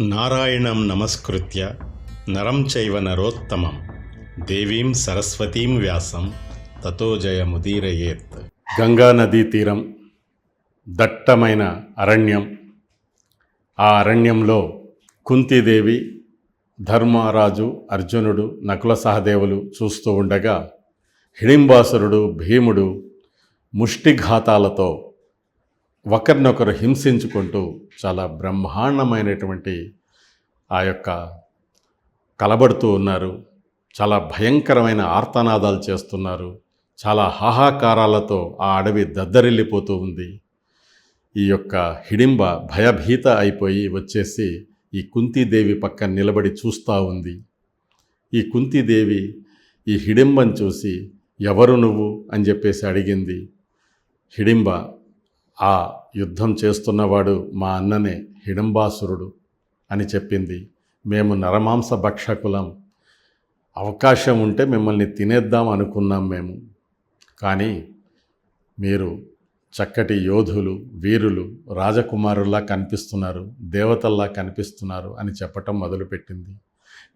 నారాయణం నమస్కృత్య నరం చైవ నరోత్తమం. దేవీం సరస్వతీం వ్యాసం. తతో జయముదీరయేత్. గంగా నదీ తీరం దట్టమైన అరణ్యం. ఆ అరణ్యంలో కుంతీదేవి ధర్మరాజు అర్జునుడు నకుల సహదేవులు చూస్తూ ఉండగా హిడింబాసురుడు భీముడు ముష్టిఘాతాలతో ఒకరినొకరు హింసించుకుంటూ చాలా బ్రహ్మాండమైనటువంటి ఆ యొక్క కలబడుతూ ఉన్నారు. చాలా భయంకరమైన ఆర్తనాదాలు చేస్తున్నారు. చాలా హాహాకారాలతో ఆ అడవి దద్దరిల్లిపోతూ ఉంది. ఈ యొక్క హిడింబ భయభీత అయిపోయి వచ్చేసి ఈ కుంతీదేవి పక్కన నిలబడి చూస్తూ ఉంది. ఈ కుంతీదేవి ఈ హిడింబను చూసి ఎవరు నువ్వు? అని చెప్పేసి అడిగింది. హిడింబ ఆ యుద్ధం చేస్తున్నవాడు మా అన్ననే హిడంబాసురుడు అని చెప్పింది. మేము నరమాంస భక్షకులం. అవకాశం ఉంటే మిమ్మల్ని తినేద్దాం అనుకున్నాం మేము. కానీ మీరు చక్కటి యోధులు వీరులు రాజకుమారుల్లా కనిపిస్తున్నారు దేవతల్లా కనిపిస్తున్నారు అని చెప్పటం మొదలుపెట్టింది.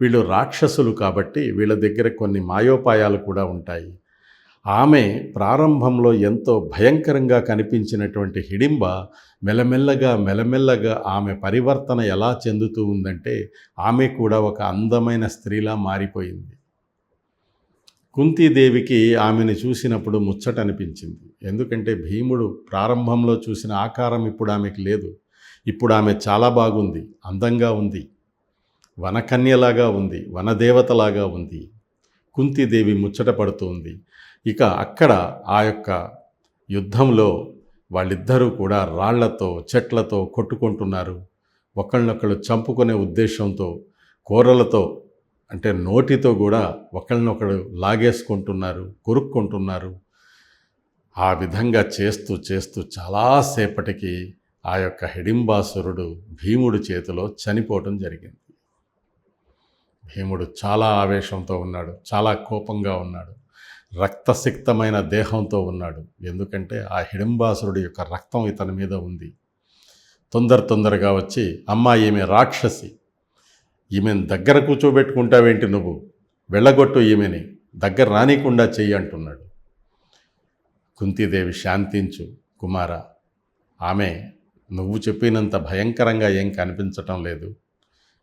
వీళ్ళు రాక్షసులు కాబట్టి వీళ్ళ దగ్గర కొన్ని మాయోపాయాలు కూడా ఉంటాయి. ఆమె ప్రారంభంలో ఎంతో భయంకరంగా కనిపించినటువంటి హిడింబ మెల్లమెల్లగా మెల్లమెల్లగా ఆమె పరివర్తన ఎలా చెందుతూ ఉందంటే ఆమె కూడా ఒక అందమైన స్త్రీలా మారిపోయింది. కుంతీదేవికి ఆమెను చూసినప్పుడు ముచ్చట అనిపించింది. ఎందుకంటే భీముడు ప్రారంభంలో చూసిన ఆకారం ఇప్పుడు ఆమెకు లేదు. ఇప్పుడు ఆమె చాలా బాగుంది అందంగా ఉంది వనకన్యలాగా ఉంది వనదేవతలాగా ఉంది. కుంతీదేవి ముచ్చట పడుతుంది. ఇక అక్కడ ఆ యొక్క యుద్ధంలో వాళ్ళిద్దరూ కూడా రాళ్ళతో చెట్లతో కొట్టుకుంటున్నారు. ఒకళ్ళనొకళ్ళు చంపుకునే ఉద్దేశంతో కూరలతో అంటే నోటితో కూడా ఒకళ్ళనొకడు లాగేసుకుంటున్నారు కొరుక్కుంటున్నారు. ఆ విధంగా చేస్తూ చేస్తూ చాలాసేపటికి ఆ యొక్క హిడింబాసురుడు భీముడి చేతిలో చనిపోవటం జరిగింది. భీముడు చాలా ఆవేశంతో ఉన్నాడు చాలా కోపంగా ఉన్నాడు. రక్తసిక్తమైన దేహంతో ఉన్నాడు. ఎందుకంటే ఆ హిడింబాసురుడి యొక్క రక్తం ఇతని మీద ఉంది. తొందర తొందరగా వచ్చి అమ్మా ఈమె రాక్షసి. ఈమెను దగ్గర కూర్చోబెట్టుకుంటావేంటి నువ్వు? వెళ్ళగొట్టు ఈమెని. దగ్గర రానికుండా చెయ్యి అంటున్నాడు. కుంతీదేవి శాంతించు కుమార. ఆమె నువ్వు చెప్పినంత భయంకరంగా ఏం కనిపించటం లేదు.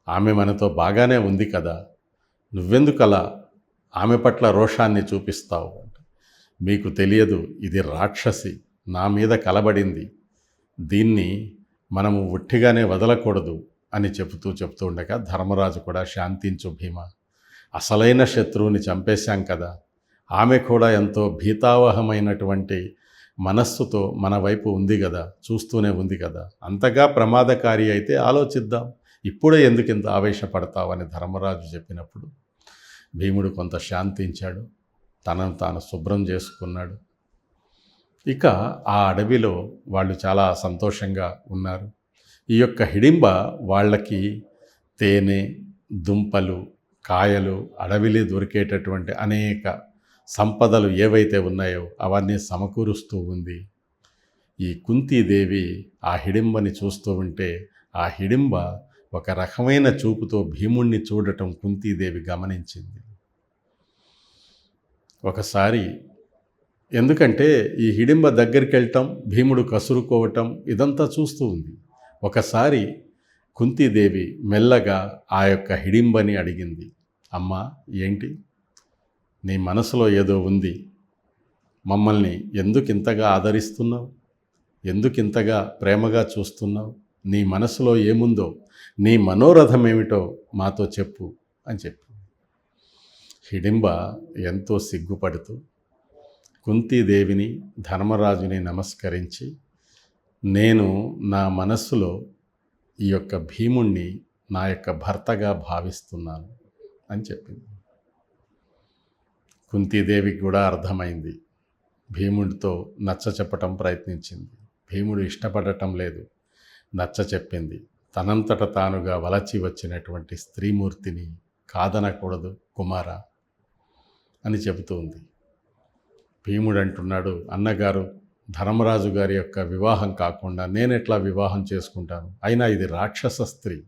ఆమె మనతో బాగానే ఉంది కదా. నువ్వెందుకు అలా ఆమె పట్ల రోషాన్ని చూపిస్తావు మీకు తెలియదు ఇది రాక్షసి నా మీద కలబడింది. దీన్ని మనము ఉట్టిగానే వదలకూడదు అని చెబుతూ చెప్తూ ఉండగా ధర్మరాజు కూడా శాంతించు భీమ. అసలైన శత్రువుని చంపేశాం కదా. ఆమె కూడా ఎంతో భీతావహమైనటువంటి మనస్సుతో మన వైపు ఉంది కదా చూస్తూనే ఉంది కదా. అంతగా ప్రమాదకారి అయితే ఆలోచిద్దాం. ఇప్పుడే ఎందుకు ఇంత ఆవేశపడతావని ధర్మరాజు చెప్పినప్పుడు భీముడు కొంత శాంతించాడు. తనను తాను శుభ్రం చేసుకున్నాడు. ఇక ఆ అడవిలో వాళ్ళు చాలా సంతోషంగా ఉన్నారు. ఈ యొక్క హిడింబ వాళ్ళకి తేనె దుంపలు కాయలు అడవిలో దొరికేటటువంటి అనేక సంపదలు ఏవైతే ఉన్నాయో అవన్నీ సమకూరుస్తూ ఉంది. ఈ కుంతీదేవి ఆ హిడింబని చూస్తూ ఉంటే ఆ హిడింబ ఒక రకమైన చూపుతో భీముణ్ణి చూడటం కుంతీదేవి గమనించింది. ఒకసారి ఎందుకంటే ఈ హిడింబ దగ్గరికి వెళ్ళటం భీముడు కసురుకోవటం ఇదంతా చూస్తూ ఉంది. ఒకసారి కుంతీదేవి మెల్లగా ఆ యొక్క హిడింబని అడిగింది. అమ్మా ఏంటి? నీ మనసులో ఏదో ఉంది. మమ్మల్ని ఎందుకు ఇంతగా ఆదరిస్తున్నావు? ఎందుకు ఇంతగా ప్రేమగా చూస్తున్నావు? నీ మనసులో ఏముందో నీ మనోరథం ఏమిటో మాతో చెప్పు అని చెప్పి. హిడింబ ఎంతో సిగ్గుపడుతూ కుంతీదేవిని ధర్మరాజుని నమస్కరించి నేను నా మనస్సులో ఈ యొక్క భీముణ్ణి నా యొక్క భర్తగా భావిస్తున్నాను అని చెప్పింది. కుంతీదేవికి కూడా అర్థమైంది. భీముడితో నచ్చ చెప్పటం ప్రయత్నించింది. భీముడు ఇష్టపడటం లేదు. నచ్చ చెప్పింది తనంతట తానుగా వలచి వచ్చినటువంటి స్త్రీమూర్తిని కాదనకూడదు కుమార అని చెబుతూ ఉంది. భీముడు అంటున్నాడు అన్నగారు ధర్మరాజు గారి యొక్క వివాహం కాకుండా నేను ఎట్లా వివాహం చేసుకుంటాను? అయినా ఇది రాక్షస స్త్రీ.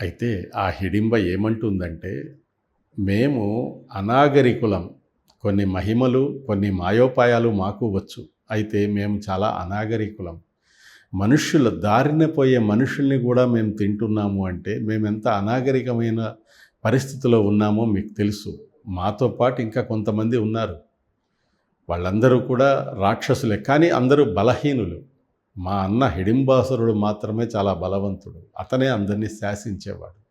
అయితే ఆ హిడింబ ఏమంటుందంటే మేము అనాగరికులం. కొన్ని మహిమలు కొన్ని మాయోపాయాలు మాకు వచ్చు. అయితే మేము చాలా అనాగరికులం. మనుష్యుల దారిన పోయే మనుషుల్ని కూడా మేము తింటున్నాము అంటే మేము ఎంత అనాగరికమైన పరిస్థితిలో ఉన్నామో మీకు తెలుసు. మాతో పాటు ఇంకా కొంతమంది ఉన్నారు. వాళ్ళందరూ కూడా రాక్షసులే. కానీ అందరూ బలహీనులు. మా అన్న హిడింబాసురుడు మాత్రమే చాలా బలవంతుడు. అతనే అందరినీ శాసించేవాడు.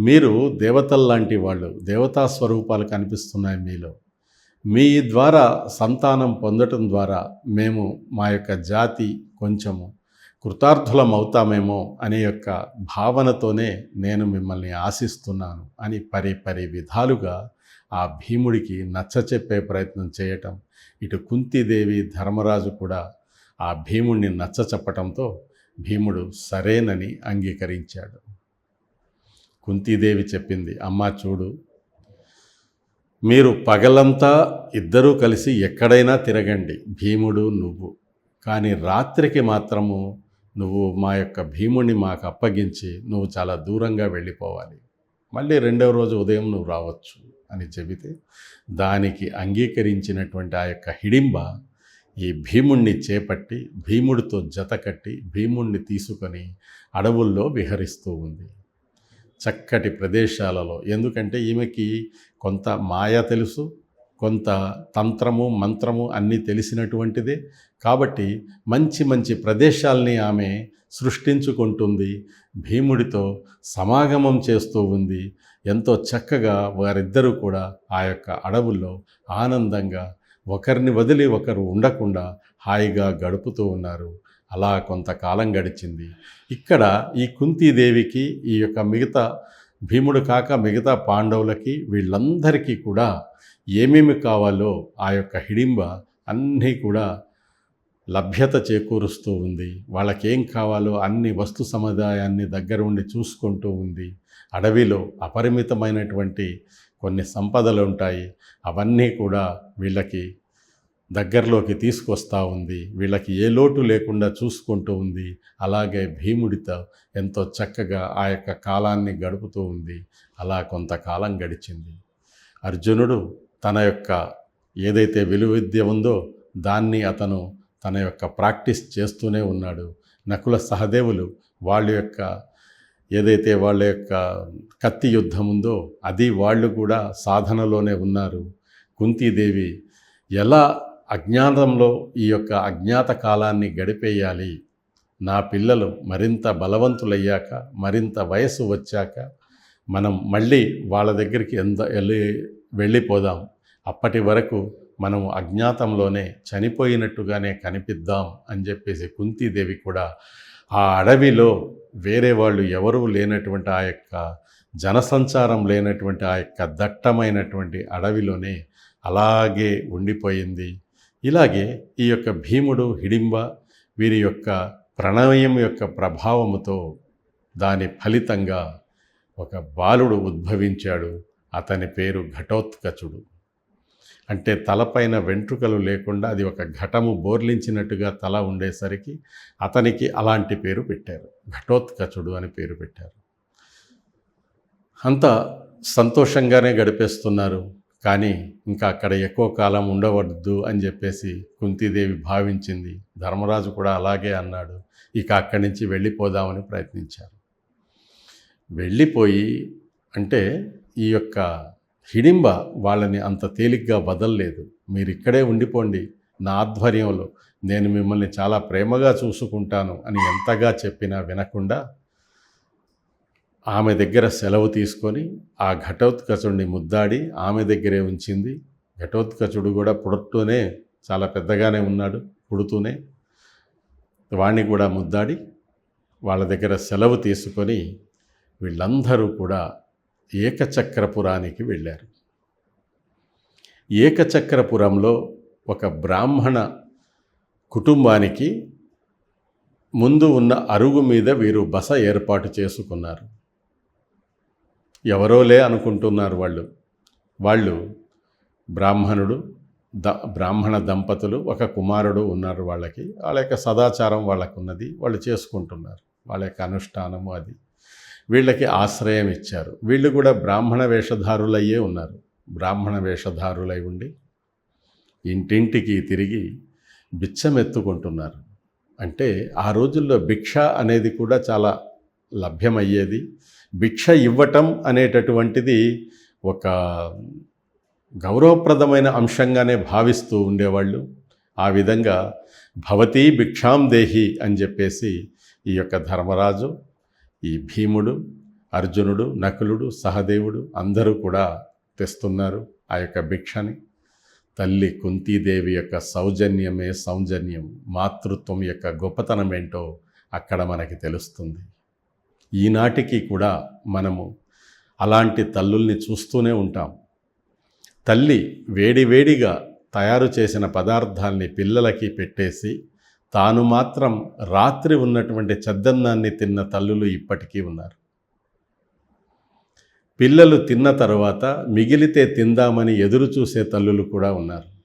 మీరు దేవతల్లాంటి వాళ్ళు దేవతా స్వరూపాలు కనిపిస్తున్నాయి మీలో. మీ ద్వారా సంతానం పొందటం ద్వారా మేము మా యొక్క జాతి కొంచెము కృతార్థులం అవుతామేమో అనే యొక్క భావనతోనే నేను మిమ్మల్ని ఆశిస్తున్నాను అని పరి పరి విధాలుగా ఆ భీముడికి నచ్చచెప్పే ప్రయత్నం చేయటం ఇటు కుంతీదేవి ధర్మరాజు కూడా ఆ భీముడిని నచ్చ చెప్పటంతో భీముడు సరేనని అంగీకరించాడు. కుంతీదేవి చెప్పింది అమ్మా చూడు మీరు పగలంతా ఇద్దరూ కలిసి ఎక్కడైనా తిరగండి. భీముడు నువ్వు. కానీ రాత్రికి మాత్రము నువ్వు మా యొక్క భీముడిని మాకు అప్పగించి నువ్వు చాలా దూరంగా వెళ్ళిపోవాలి. మళ్ళీ రెండవ రోజు ఉదయం నువ్వు రావచ్చు అని చెబితే దానికి అంగీకరించినటువంటి ఆ యొక్క హిడింబ ఈ భీముణ్ణి చేపట్టి భీముడితో జతకట్టి భీముణ్ణి తీసుకొని అడవుల్లో విహరిస్తూ ఉంది. చక్కటి ప్రదేశాలలో. ఎందుకంటే ఈమెకి కొంత మాయ తెలుసు కొంత తంత్రము మంత్రము అన్నీ తెలిసినటువంటిదే. కాబట్టి మంచి మంచి ప్రదేశాల్ని ఆమె సృష్టించుకుంటుంది భీముడితో సమాగమం చేస్తూ ఉంది. ఎంతో చక్కగా వారిద్దరూ కూడా ఆ యొక్క అడవుల్లో ఆనందంగా ఒకరిని వదిలి ఒకరు ఉండకుండా హాయిగా గడుపుతూ ఉన్నారు. అలా కొంతకాలం గడిచింది. ఇక్కడ ఈ కుంతీదేవికి ఈ యొక్క మిగతా భీముడు కాక మిగతా పాండవులకి వీళ్ళందరికీ కూడా ఏమేమి కావాలో ఆ యొక్క హిడింబ అన్నీ కూడా లభ్యత చేకూరుస్తూ ఉంది. వాళ్ళకేం కావాలో అన్ని వస్తు సముదాయాన్ని దగ్గర ఉండి చూసుకుంటూ ఉంది. అడవిలో అపరిమితమైనటువంటి కొన్ని సంపదలు ఉంటాయి. అవన్నీ కూడా వీళ్ళకి దగ్గరలోకి తీసుకొస్తూ ఉంది. వీళ్ళకి ఏ లోటు లేకుండా చూసుకుంటూ ఉంది. అలాగే భీముడితో ఎంతో చక్కగా ఆ యొక్క కాలాన్ని గడుపుతూ ఉంది. అలా కొంతకాలం గడిచింది. అర్జునుడు తన యొక్క ఏదైతే విలువిద్య ఉందో దాన్ని అతను తన యొక్క ప్రాక్టీస్ చేస్తూనే ఉన్నాడు. నకుల సహదేవులు వాళ్ళ యొక్క ఏదైతే వాళ్ళ యొక్క కత్తి యుద్ధం ఉందో అది వాళ్ళు కూడా సాధనలోనే ఉన్నారు. కుంతీదేవి ఎలా అజ్ఞాతంలో ఈ యొక్క అజ్ఞాత కాలాన్ని గడిపేయాలి. నా పిల్లలు మరింత బలవంతులయ్యాక మరింత వయసు వచ్చాక మనం మళ్ళీ వాళ్ళ దగ్గరికి ఎంత వెళ్ళి వెళ్ళిపోదాం. అప్పటి వరకు మనం అజ్ఞాతంలోనే చనిపోయినట్టుగానే కనిపిద్దాం అని చెప్పేసి కుంతీదేవి కూడా ఆ అడవిలో వేరే వాళ్ళు ఎవరూ లేనటువంటి ఆ యొక్క జనసంచారం లేనటువంటి ఆ యొక్క దట్టమైనటువంటి అడవిలోనే అలాగే ఉండిపోయింది. ఇలాగే ఈ యొక్క భీముడు హిడింబ వీరి యొక్క ప్రణయం యొక్క ప్రభావముతో దాని ఫలితంగా ఒక బాలుడు ఉద్భవించాడు. అతని పేరు ఘటోత్కచుడు. అంటే తలపైన వెంట్రుకలు లేకుండా అది ఒక ఘటము బోర్లించినట్టుగా తల ఉండేసరికి అతనికి అలాంటి పేరు పెట్టారు. ఘటోత్కచుడు అని పేరు పెట్టారు. అంత సంతోషంగానే గడిపేస్తున్నారు. కానీ ఇంకా అక్కడ ఎక్కువ కాలం ఉండవద్దు అని చెప్పేసి కుంతీదేవి భావించింది. ధర్మరాజు కూడా అలాగే అన్నాడు. ఇక అక్కడి నుంచి వెళ్ళిపోదామని ప్రయత్నించారు. వెళ్ళిపోయి అంటే ఈ యొక్క హిడింబ వాళ్ళని అంత తేలిగ్గా వదలలేదు. మీరు ఇక్కడే ఉండిపోండి. నా ఆధ్వర్యంలో నేను మిమ్మల్ని చాలా ప్రేమగా చూసుకుంటాను అని ఎంతగా చెప్పినా వినకుండా ఆమె దగ్గర సెలవు తీసుకొని ఆ ఘటోత్కచుడిని ముద్దాడి ఆమె దగ్గరే ఉంచింది. ఘటోత్కచుడు కూడా పుడుతూనే చాలా పెద్దగానే ఉన్నాడు పుడుతూనే వాణ్ణి కూడా ముద్దాడి వాళ్ళ దగ్గర సెలవు తీసుకొని వీళ్ళందరూ కూడా ఏకచక్రపురానికి వెళ్ళారు. ఏకచక్రపురంలో ఒక బ్రాహ్మణ కుటుంబానికి ముందు ఉన్న అరుగు మీద వీరు బస ఏర్పాటు చేసుకున్నారు. ఎవరోలే అనుకుంటున్నారు వాళ్ళు. వాళ్ళు బ్రాహ్మణుడు ద బ్రాహ్మణ దంపతులు ఒక కుమారుడు ఉన్నారు వాళ్ళకి. వాళ్ళ యొక్క సదాచారం వాళ్ళకు ఉన్నది వాళ్ళు చేసుకుంటున్నారు. వాళ్ళ యొక్క అనుష్ఠానము అది. వీళ్ళకి ఆశ్రయం ఇచ్చారు. వీళ్ళు కూడా బ్రాహ్మణ వేషధారులయ్యే ఉన్నారు. బ్రాహ్మణ వేషధారులై ఉండి ఇంటింటికి తిరిగి బిచ్చమెత్తుకుంటున్నారు. అంటే ఆ రోజుల్లో భిక్ష అనేది కూడా చాలా లభ్యమయ్యేది. భిక్ష ఇవ్వటం అనేటటువంటిది ఒక గౌరవప్రదమైన అంశంగానే భావిస్తూ ఉండేవాళ్ళు. ఆ విధంగా భవతీ భిక్షాం దేహి అని చెప్పేసి ఈ యొక్క ధర్మరాజు ఈ భీముడు అర్జునుడు నకులుడు సహదేవుడు అందరూ కూడా తెస్తున్నారు ఆ యొక్క భిక్షని. తల్లి కుంతీదేవి యొక్క సౌజన్యమే సౌజన్యం మాతృత్వం యొక్క గొప్పతనం ఏంటో అక్కడ మనకి తెలుస్తుంది. ఈనాటికి కూడా మనము అలాంటి తల్లుల్ని చూస్తూనే ఉంటాం. తల్లి వేడివేడిగా తయారు చేసిన పదార్థాల్ని పిల్లలకి పెట్టేసి తాను మాత్రం రాత్రి ఉన్నటువంటి చద్దన్నాన్ని తిన్న తల్లులు ఇప్పటికీ ఉన్నారు. పిల్లలు తిన్న తర్వాత మిగిలితే తిందామని ఎదురు చూసే తల్లులు కూడా ఉన్నారు.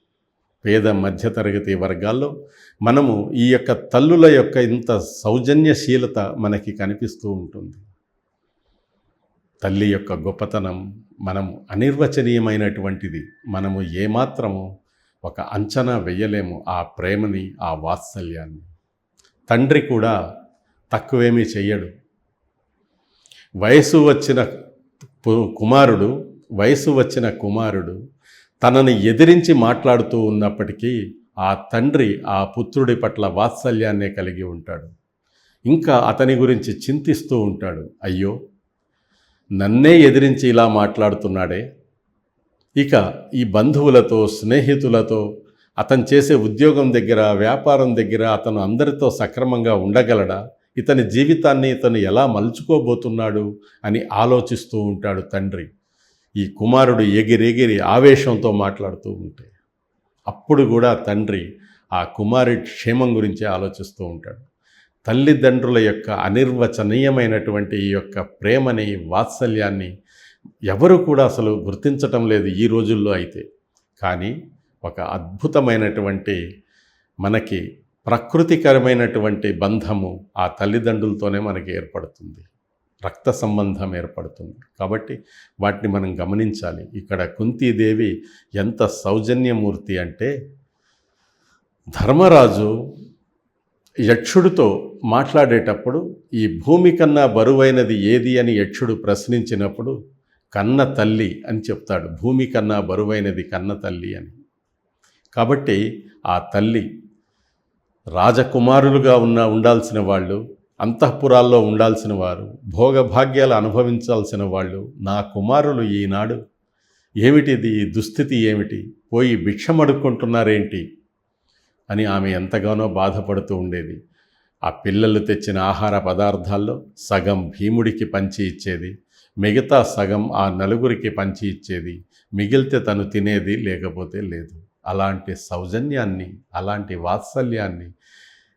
పేద మధ్యతరగతి వర్గాల్లో మనము ఈ యొక్క తల్లుల యొక్క ఇంత సౌజన్యశీలత మనకి కనిపిస్తూ ఉంటుంది. తల్లి యొక్క గొప్పతనం మనం అనిర్వచనీయమైనటువంటిది. మనము ఏమాత్రము ఒక అంచనా వెయ్యలేము ఆ ప్రేమని ఆ వాత్సల్యాన్ని. తండ్రి కూడా తక్కువేమీ చెయ్యడు. వయసు వచ్చిన కుమారుడు వయసు వచ్చిన కుమారుడు తనని ఎదిరించి మాట్లాడుతూ ఉన్నప్పటికీ ఆ తండ్రి ఆ పుత్రుడి పట్ల వాత్సల్యాన్నే కలిగి ఉంటాడు. ఇంకా అతని గురించి చింతిస్తూ ఉంటాడు. అయ్యో నన్నే ఎదిరించి ఇలా మాట్లాడుతున్నాడే. ఇక ఈ బంధువులతో స్నేహితులతో అతను చేసే ఉద్యోగం దగ్గర వ్యాపారం దగ్గర అతను అందరితో సక్రమంగా ఉండగలడా? ఇతని జీవితాన్ని ఇతను ఎలా మలుచుకోబోతున్నాడు అని ఆలోచిస్తూ ఉంటాడు తండ్రి. ఈ కుమారుడు ఎగిరెగిరి ఆవేశంతో మాట్లాడుతూ ఉంటే అప్పుడు కూడా తండ్రి ఆ కుమారి క్షేమం గురించే ఆలోచిస్తూ ఉంటాడు. తల్లిదండ్రుల యొక్క అనిర్వచనీయమైనటువంటి ఈ యొక్క ప్రేమని వాత్సల్యాన్ని ఎవరు కూడా అసలు గుర్తించటం లేదు ఈ రోజుల్లో అయితే. కానీ ఒక అద్భుతమైనటువంటి మనకి ప్రకృతికరమైనటువంటి బంధము ఆ తల్లిదండ్రులతోనే మనకి ఏర్పడుతుంది. రక్త సంబంధం ఏర్పడుతుంది. కాబట్టి వాటిని మనం గమనించాలి. ఇక్కడ కుంతీదేవి ఎంత సౌజన్యమూర్తి అంటే ధర్మరాజు యక్షుడితో మాట్లాడేటప్పుడు ఈ భూమి కన్నా బరువైనది ఏది అని యక్షుడు ప్రశ్నించినప్పుడు కన్న తల్లి అని చెప్తాడు. భూమి కన్నా బరువైనది కన్న తల్లి అని. కాబట్టి ఆ తల్లి రాజకుమారులుగా ఉన్న ఉండాల్సిన వాళ్ళు అంతఃపురాల్లో ఉండాల్సిన వారు భోగభాగ్యాలు అనుభవించాల్సిన వాళ్ళు నా కుమారులు ఈనాడు. ఏమిటిది? ఈ దుస్థితి ఏమిటి? పోయి భిక్షమడుక్కుంటున్నారేంటి? అని ఆమె ఎంతగానో బాధపడుతూ ఉండేది. ఆ పిల్లలు తెచ్చిన ఆహార పదార్థాల్లో సగం భీముడికి పంచి ఇచ్చేది మిగతా సగం ఆ నలుగురికి పంచి ఇచ్చేది మిగిలితే తను తినేది లేకపోతే లేదు. అలాంటి సౌజన్యాన్ని అలాంటి వాత్సల్యాన్ని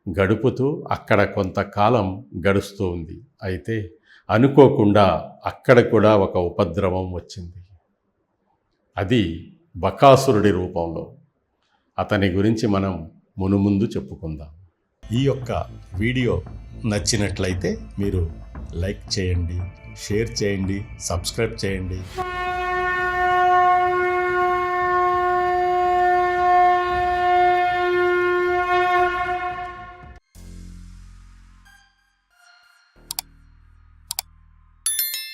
గడుపుతూ అక్కడ కొంతకాలం గడుస్తూ ఉంది. అయితే అనుకోకుండా అక్కడ కూడా ఒక ఉపద్రవం వచ్చింది. అది బకాసురుడి రూపంలో. అతని గురించి మనం మునుముందు చెప్పుకుందాం. ఈ యొక్క వీడియో నచ్చినట్లయితే మీరు లైక్ చేయండి షేర్ చేయండి సబ్స్క్రైబ్ చేయండి.